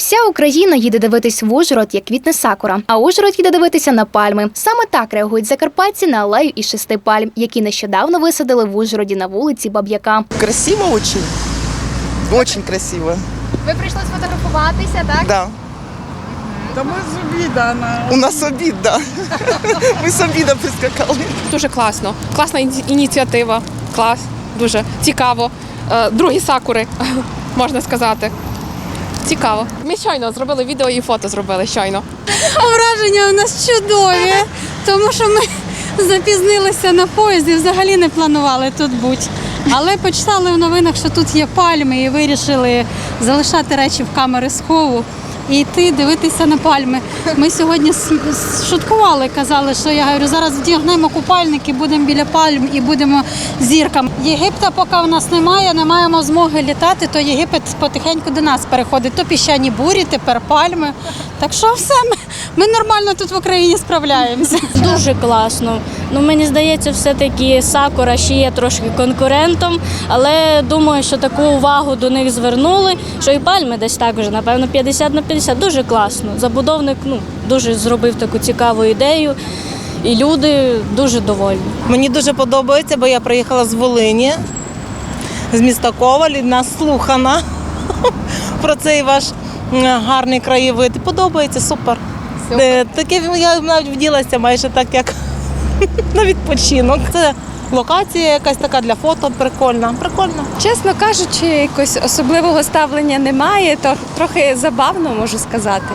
Вся Україна їде дивитись в Ужгород, як квітне сакура, а Ужгород їде дивитися на пальми. Саме так реагують закарпатці на алею із шести пальм, які нещодавно висадили в Ужгороді на вулиці Баб'яка. Красиво очень. Очень красиво. Ви прийшли сфотографуватися, так? Да. Та ми з обіда на У нас обід, да. Ми з обіда прискакали. Дуже класно. Класна ініціатива. Клас, дуже цікаво. Е, Другі сакури, можна сказати. Цікаво. Ми щойно зробили відео і фото зробили щойно. А враження у нас чудові, тому що ми запізнилися на поїзд і взагалі не планували тут бути. Але почитали в новинах, що тут є пальми, і вирішили залишати речі в камери схову і йти дивитися на пальми. Ми сьогодні шуткували, казали, що я говорю, зараз вдягнемо купальники, будемо біля пальм і будемо зірками. Єгипта поки в нас немає, не маємо змоги літати, то Єгипет потихеньку до нас переходить. То піщані бурі, тепер пальми. Так що все, ми нормально тут в Україні справляємося. Дуже класно. Ну мені здається, все-таки Сакура ще є трошки конкурентом, але думаю, що таку увагу до них звернули, що і пальми десь також, напевно, 50 на 50. Дуже класно. Забудовник ну, дуже зробив таку цікаву ідею, і люди дуже довольні. Мені дуже подобається, бо я приїхала з Волині, з міста Коваль, і нас слухана про цей ваш гарний краєвид. Подобається, супер. Е, Таке я навіть вділася майже так, як на відпочинок. Це локація якась така для фото, прикольна. Прикольно. Чесно кажучи, якось особливого ставлення немає, то трохи забавно можу сказати.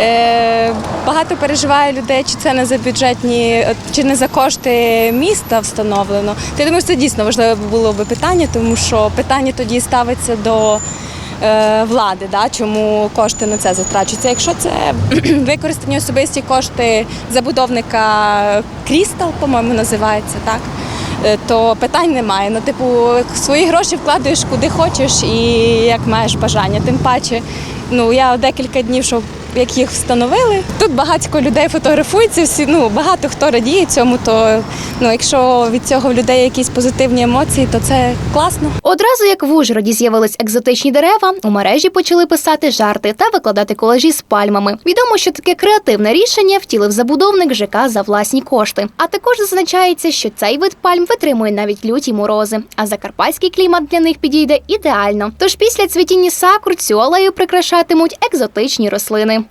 Е, багато переживає людей, чи це не за бюджетні, чи не за кошти міста встановлено. То я думаю, що це дійсно важливе було би питання, тому що питання тоді ставиться до. Е, Влади, да, чому кошти на це затрачуються. Якщо це використані особисті кошти забудовника Крістал, по-моєму, називається так, е, то питань немає. Ну, типу, свої гроші вкладаєш куди хочеш і як маєш бажання. Тим паче, ну я декілька днів, що як їх встановили. Тут багатько людей фотографуються, всі ну багато хто радіє цьому. То ну, якщо від цього в людей якісь позитивні емоції, то це класно. Одразу як в Ужгороді з'явились екзотичні дерева, у мережі почали писати жарти та викладати колажі з пальмами. Відомо, що таке креативне рішення втілив забудовник ЖК за власні кошти. А також зазначається, що цей вид пальм витримує навіть люті морози, а закарпатський клімат для них підійде ідеально. Тож після цвітіння сакур цю алею прикрашатимуть екзотичні рослини.